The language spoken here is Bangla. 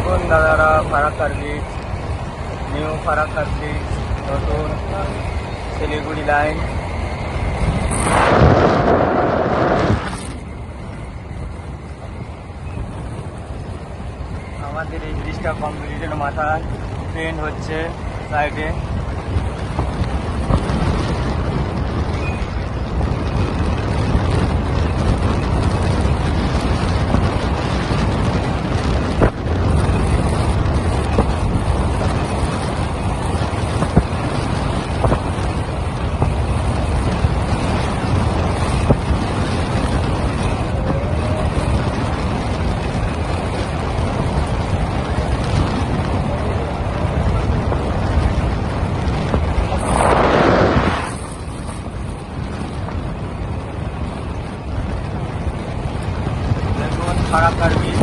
বাংলাধারা ফারাক্কার ব্রিজ নিউ ফারাক্কার ব্রিজ নতুন শিলিগুড়ি লাইন আমাদের এই ব্রিজটা কমপ্লিটের মাথায়। ট্রেন হচ্ছে সাইডে pagar permiso.